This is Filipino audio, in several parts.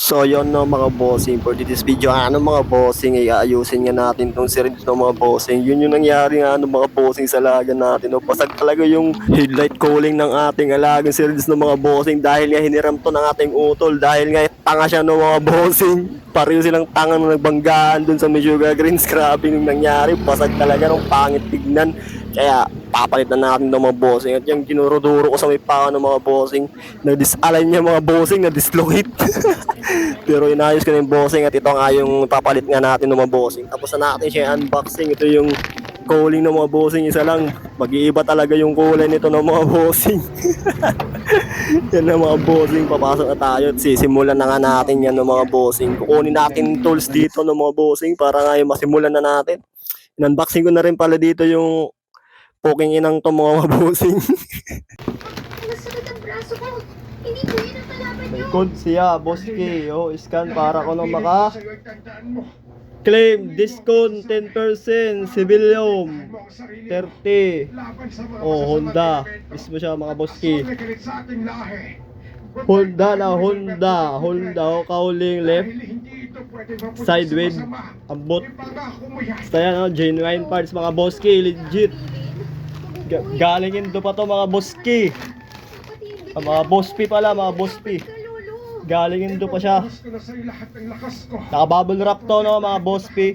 So yun no mga bossing for this video ano mga bossing ay aayusin nga natin tong series no mga bossing. Yun yung nangyari nga ano mga bossing sa laga natin no. Pasag talaga yung headlight cooling ng ating alagang series no mga bossing dahil nga hiniram to ng ating utol dahil nga tanga siya no mga bossing. Pareho silang tanga na nagbanggaan dun sa Meshuga Greens grabe yung nangyari. Pasag talaga nung pangit tignan. Kaya papalit na natin ng mga bossing at yung kinuruduro ko sa may panga ng mga bossing na disalign niya mga bossing na dislocate. Pero inayos ko na yung bossing at ito nga yung papalit nga natin ng mga bossing. Tapos na natin siya unboxing. Ito yung cooling ng mga bossing. Isa lang mag-iiba talaga yung kulay nito ng mga bossing. Yan na mga bossing. Papasok na tayo at sisimulan na nga natin yan ng mga bossing. Kukunin natin tools dito ng mga bossing para nga yung masimulan na natin. In-unboxing ko na rin pala dito yung poking inang to mga bossing Masakit ang braso ko. Hindi ko yun ang kalaban nyo. code siya boss K oh scan para ko nang maka claim discount 10% civilium 30 oh Honda. Mismo siya mga boss K. Honda na Honda. Honda oh cowling left. Sideways. Ambot. Basta yan oh genuine parts mga boss K. Legit Ga- galing indo pa to mga boss K Ah, mga boss P pala mga Kalulu. galing indo pa siya Naka-bubble wrap to no mga boss P.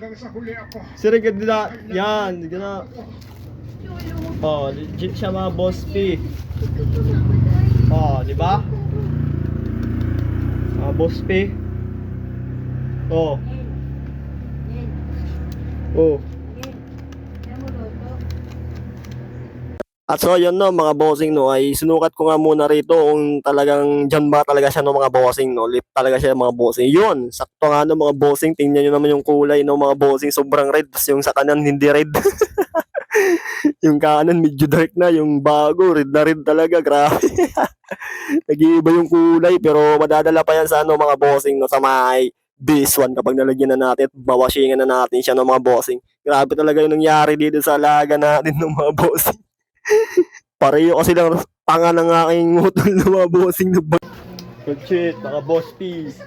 Sir, ganda na. Yan, ganda na. Oh, legit siya mga pumamatay. Oh, di ba? Mga boss P. Oh, oh. At so yun no mga bossing no ay sinukat ko nga muna rito kung talagang dyan ba talaga siya no mga bossing no lift talaga siya mga bossing. Yun sakto nga no mga bossing tingnan nyo naman yung kulay no mga bossing sobrang red. Tapos yung sa kanan hindi red. Yung kanan medyo dark na. Yung bago red na red talaga grabe. Nag-iiba yung kulay pero madadala pa yan sa ano mga bossing no sa may this one. Kapag nalagyan na natin at bawashingan na natin siya no mga bossing. Grabe talaga yung nangyari dito sa alaga natin ng mga bossing Pareho kasi lang tanga ng aking utol na mga bossing na ba. Good shit, mga boss peace.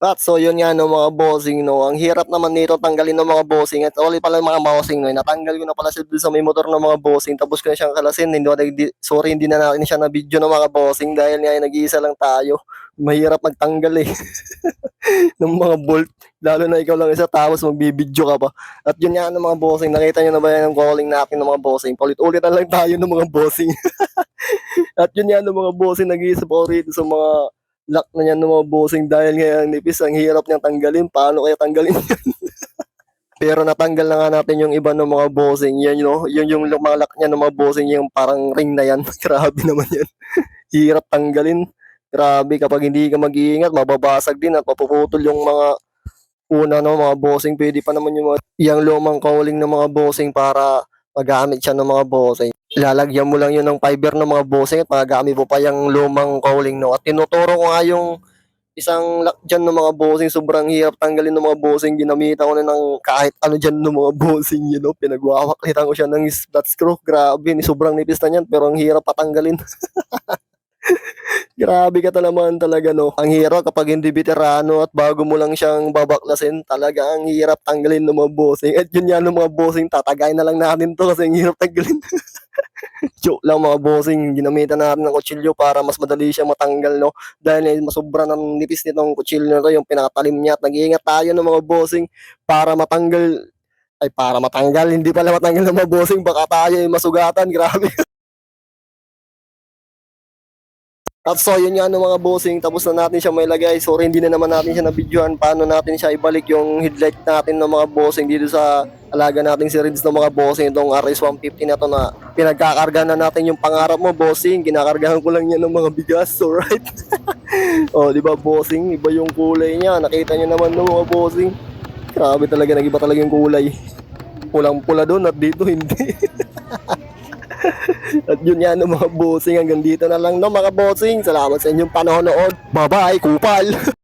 At so yun nga no mga bossing no, ang hirap naman nito tanggalin ng mga bossing at only pala mga bossing no, natanggal ko na pala siya sa may motor ng mga bossing tapos ko na siyang kalasin, hindi, hindi sorry hindi na natin siya na video ng mga bossing dahil nga nag-iisa lang tayo, mahirap magtanggal eh ng mga bolt, lalo na ikaw lang isa tapos magbibideo ka pa. At yun nga ng mga bossing, nakita nyo na ba yan ang calling natin ng mga bossing, paulit-ulit na lang tayo ng mga bossing. At yun nga ng mga bossing, nag-iisa pa ako rito sa mga lock na yan ng mga bossing dahil nga ang nipis, ang hirap niyang tanggalin. Paano kaya tanggalin yan? Pero natanggal na nga natin yung iba ng mga bossing. Yan no? yun yung lock niya ng mga bossing, yung parang ring na yan. Grabe naman yan. Hirap tanggalin. Grabe, kapag hindi ka mag-iingat, mababasag din at mapuputol yung mga una no, mga bossing. Pwede pa naman yung mga yung lumang calling ng mga bossing para magamit siya ng mga bossing. Ilalagyan mo lang yun ng fiber ng mga bossing at magagamit mo pa yung lumang calling no. At tinuturo ko nga yung isang lock dyan ng mga bossing. Sobrang hirap tanggalin ng mga bossing. Ginamitan ko na ng kahit ano dyan ng mga bossing, you know. Pinagwawaklitan ko siya ng flat screw. Grabe, ni sobrang nipis na yan pero ang hirap patanggalin. Grabe ka naman talaga no. Ang hirap kapag hindi veterano at bago mo lang siyang babaklasin, talaga ang hirap tanggalin ng mga bossing. At yun yan ng mga bossing, tatagay na lang natin to kasi ang hirap tanggalin. Joke lang mga bossing, ginamitan natin ng kutsilyo para mas madali siya matanggal no. Dahil masobra ng nipis nitong kutsilyo na to, yung pinakatalim niya. At nag-iingat tayo ng mga bossing para matanggal ay para matanggal, hindi pala matanggal ng mga bossing, baka tayo ay masugatan, grabe. At so, yun nga ano mga bossing, tapos na natin siya may lagay. Sorry, hindi na naman natin siya na-videohan paano natin siya ibalik yung headlight natin ng mga bossing dito sa alaga nating si Rids ng mga bossing. Itong RS150 na to na pinagkakarga na natin yung pangarap mo, bossing. Kinakargahan ko lang yan ng mga bigas, alright? oh, di ba bossing? Iba yung kulay niya. Nakita niyo naman no mga bossing. Grabe talaga, nag-iba talaga yung kulay. Pulang-pula doon at dito hindi. At yun yan mga bossing hanggang dito na lang no mga bossing. Salamat sa inyong panonood. Bye bye, kupal!